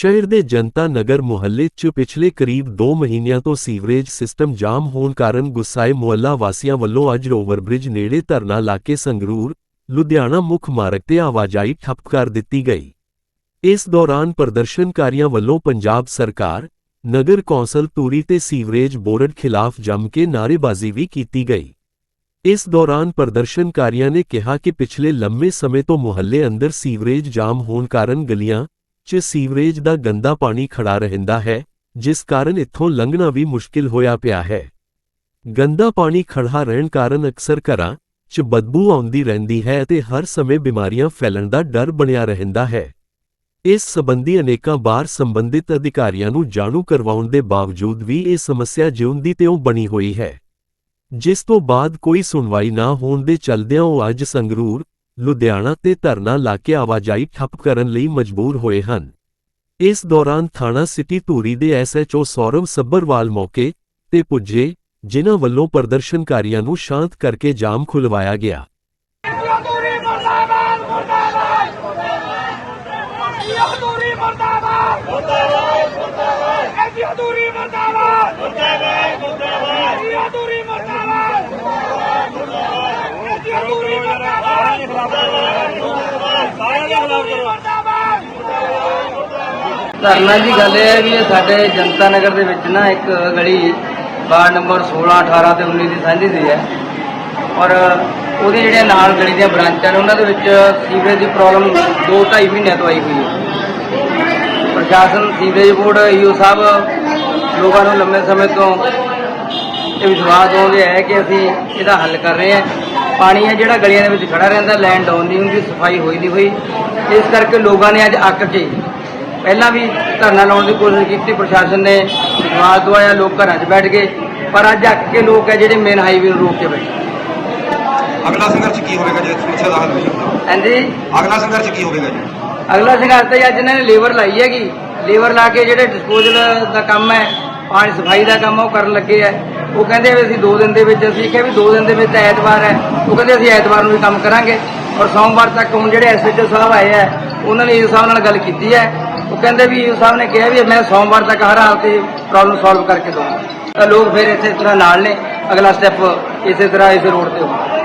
ਸ਼ਹਿਰ ਦੇ ਜਨਤਾ ਨਗਰ ਮੁਹੱਲੇ 'ਚ ਪਿਛਲੇ ਕਰੀਬ 2 ਮਹੀਨਿਆਂ ਤੋਂ ਸੀਵਰੇਜ ਸਿਸਟਮ ਜਾਮ ਹੋਣ ਕਾਰਨ ਗੁੱਸਾਏ ਮੁਹੱਲਾ ਵਾਸੀਆਂ ਵੱਲੋਂ ਅੱਜ ਓਵਰਬ੍ਰਿਜ ਨੇੜੇ ਧਰਨਾ ਲਾ ਕੇ ਸੰਗਰੂਰ ਲੁਧਿਆਣਾ ਮੁੱਖ ਮਾਰਗ ਤੇ ਆਵਾਜਾਈ ਠੱਪ ਕਰ ਦਿੱਤੀ ਗਈ ਇਸ ਦੌਰਾਨ ਪ੍ਰਦਰਸ਼ਨਕਾਰੀਆਂ ਵੱਲੋਂ ਪੰਜਾਬ ਸਰਕਾਰ ਨਗਰ ਕੌਂਸਲ ਤੂਰੀ ਤੇ ਸੀਵਰੇਜ ਬੋਰਡ ਖਿਲਾਫ ਜੰਮ ਕੇ ਨਾਅਰੇਬਾਜ਼ੀ ਵੀ ਕੀਤੀ ਗਈ ਇਸ ਦੌਰਾਨ ਪ੍ਰਦਰਸ਼ਨਕਾਰੀਆਂ ਨੇ ਕਿਹਾ ਕਿ ਪਿਛਲੇ ਲੰਮੇ ਸਮੇਂ ਤੋਂ ਮੁਹੱਲੇ ਅੰਦਰ ਸੀਵਰੇਜ ਜਾਮ ਹੋਣ ਕਾਰਨ ਗਲੀਆਂ 'ਚ ਸੀਵਰੇਜ ਦਾ ਗੰਦਾ ਪਾਣੀ ਖੜਾ ਰਹਿੰਦਾ ਹੈ, ਜਿਸ ਕਾਰਨ ਇੱਥੋਂ ਲੰਘਣਾ ਵੀ ਮੁਸ਼ਕਿਲ ਹੋਇਆ ਪਿਆ ਹੈ। ਗੰਦਾ ਪਾਣੀ ਖੜਾ ਰਹਿਣ ਕਾਰਨ ਅਕਸਰ ਘਰਾਂ 'ਚ ਬਦਬੂ ਆਉਂਦੀ ਰਹਿੰਦੀ ਹੈ ਅਤੇ ਹਰ ਸਮੇਂ ਬਿਮਾਰੀਆਂ ਫੈਲਣ ਦਾ ਡਰ ਬਣਿਆ ਰਹਿੰਦਾ ਹੈ। ਇਸ ਸੰਬੰਧੀ ਅਨੇਕਾਂ ਬਾਰ ਸੰਬੰਧਿਤ ਅਧਿਕਾਰੀਆਂ ਨੂੰ ਜਾਣੂ ਕਰਵਾਉਣ ਦੇ ਬਾਵਜੂਦ ਵੀ ਇਹ ਸਮੱਸਿਆ ਜਿਉਂਦੀ ਤਿਉਂ ਬਣੀ ਹੋਈ ਹੈ। ਜਿਸ ਤੋਂ ਬਾਅਦ ਕੋਈ ਸੁਣਵਾਈ ਨਾ ਹੋਣ ਦੇ ਚਲਦਿਆਂ ਉਹ ਅੱਜ ਸੰਗਰੂਰ ਲੁਧਿਆਣਾ ਤੇ ਧਰਨਾ ਲਾ ਕੇ ਆਵਾਜਾਈ ਠੱਪ ਕਰਨ ਲਈ ਮਜਬੂਰ ਹੋਏ ਹਨ। ਇਸ ਦੌਰਾਨ ਥਾਣਾ ਸਿਟੀ ਧੂਰੀ ਦੇ ਐਸਐਚਓ ਸੌਰਵ ਸੱਬਰਵਾਲ ਮੌਕੇ ਤੇ ਪੁੱਜੇ, ਜਿਨ੍ਹਾਂ ਵੱਲੋਂ ਪ੍ਰਦਰਸ਼ਨਕਾਰੀਆਂ ਨੂੰ ਸ਼ਾਂਤ ਕਰਕੇ ਜਾਮ ਖੁਲਵਾਇਆ ਗਿਆ। ਯਾਦੂਰੀ ਮਰਦਾਬਾਦ ਮਰਦਾਬਾਦ ਯਾਦੂਰੀ ਮਰਦਾਬਾਦ ਮਰਦਾਬਾਦ ਸਾਰਿਆਂ ਦੇ ਖਿਲਾਫ ਕਰੋ ਮਰਦਾਬਾਦ ਧਰਨਾ ਦੀ ਗੱਲ ਇਹ ਹੈ ਵੀ ਇਹ ਸਾਡੇ ਜਨਤਾ ਨਗਰ ਦੇ ਵਿੱਚ ਨਾ ਇੱਕ ਗਲੀ ਵਾਰਡ ਨੰਬਰ 16 18 ਤੇ 19 ਦੀ ਸਾਂਝੀ ਦੀ ਹੈ। ਔਰ ਉਹਦੇ ਜਿਹੜੇ ਨਾਲ ਗਲੀ ਦੀਆਂ ਬ੍ਰਾਂਚਾਂ ਨੇ, ਉਹਨਾਂ ਦੇ ਵਿੱਚ ਸੀਵਰੇਜ ਦੀ ਪ੍ਰੋਬਲਮ 2-2.5 ਮਹੀਨਿਆਂ ਤੋਂ ਆਈ ਹੋਈ ਹੈ। ਪ੍ਰਸ਼ਾਸਨ, ਸੀਵਰੇਜ ਬੋਰਡ, ਈਓ ਸਾਹਿਬ ਲੋਕਾਂ ਨੂੰ ਲੰਮੇ ਸਮੇਂ ਤੋਂ ਇਹ ਵਿਸ਼ਵਾਸ ਦਿਵਾਉਂਦੇ ਹੈ ਕਿ ਅਸੀਂ ਇਹਦਾ ਹੱਲ ਕਰ ਰਹੇ ਹਾਂ। ਪਾਣੀ ਹੈ ਜਿਹੜਾ ਗਲੀਆਂ ਦੇ ਵਿੱਚ ਖੜਾ ਰਹਿੰਦਾ ਲੈਂਡ ਡਾਊਨ ਨਹੀਂ ਹੁੰਦੀ, ਸਫ਼ਾਈ ਹੋਈ ਨਹੀਂ ਹੋਈ। ਇਸ ਕਰਕੇ ਲੋਕਾਂ ਨੇ ਅੱਜ ਅੱਕ ਕੇ ਪਹਿਲਾਂ ਵੀ ਧਰਨਾ ਲਾਉਣ ਦੀ ਕੋਸ਼ਿਸ਼ ਕੀਤੀ ਪ੍ਰਸ਼ਾਸਨ ਨੇ ਵਿਸ਼ਵਾਸ ਦਵਾਇਆ ਲੋਕ ਘਰਾਂ 'ਚ ਬੈਠ ਗਏ। ਪਰ ਅੱਜ ਅੱਕ ਕੇ ਲੋਕ ਹੈ ਜਿਹੜੇ ਮੇਨ ਹਾਈਵੇ ਨੂੰ ਰੋਕ ਕੇ ਬੈਠੇ। ਅਗਲਾ ਸੰਘਰਸ਼ ਕੀ ਹੋਵੇਗਾ ਜੇ ਸਮੱਸਿਆ ਦਾ ਹੱਲ ਨਹੀਂ ਹੁੰਦਾ? ਹਾਂਜੀ? ਅਗਲਾ ਸੰਘਰਸ਼ ਕੀ ਹੋਵੇਗਾ ਜੀ? ਅਗਲਾ ਸੰਘਰਸ਼ ਤਾਂ ਅੱਜ ਇਹਨਾਂ ਨੇ ਲੇਬਰ ਲਾਈ ਹੈਗੀ। ਲੇਬਰ ਲਾ ਕੇ ਜਿਹੜੇ ਡਿਸਪੋਜ਼ਲ ਦਾ ਕੰਮ ਹੈ ਪਾਣੀ ਸਫ਼ਾਈ ਦਾ ਕੰਮ ਉਹ ਕਰਨ ਲੱਗੇ ਹੈ ਉਹ ਕਹਿੰਦੇ ਵੀ ਅਸੀਂ 2 ਦਿਨ ਦੇ ਵਿੱਚ ਅਸੀਂ ਕਿਹਾ ਵੀ 2 ਦਿਨ ਦੇ ਵਿੱਚ ਤਾਂ ਐਤਵਾਰ ਹੈ। ਉਹ ਕਹਿੰਦੇ ਅਸੀਂ ਐਤਵਾਰ ਨੂੰ ਵੀ ਕੰਮ ਕਰਾਂਗੇ। ਔਰ ਸੋਮਵਾਰ ਤੱਕ ਹੁਣ ਜਿਹੜੇ ਐਸਐਚਓ ਸਾਹਿਬ ਆਏ ਹੈ ਉਹਨਾਂ ਨੇ ਇਸ ਸਾਹਿਬ ਨਾਲ ਗੱਲ ਕੀਤੀ ਹੈ। ਉਹ ਕਹਿੰਦੇ ਵੀ ਇਸ ਸਾਹਿਬ ਨੇ ਕਿਹਾ ਵੀ ਮੈਂ ਸੋਮਵਾਰ ਤੱਕ ਹਰ ਹਾਲਤ ਤੇ ਪ੍ਰੋਬਲਮ ਸੋਲਵ ਕਰਕੇ ਦਊਂਗਾ। ਤਾਂ ਲੋਕ ਫਿਰ ਇਸੇ ਤਰ੍ਹਾਂ ਨਾਲ ਨੇ। ਅਗਲਾ ਸਟੈਪ ਇਸੇ ਤਰ੍ਹਾਂ ਇਸ ਰੋਡ ਤੇ ਹੋਊਗਾ।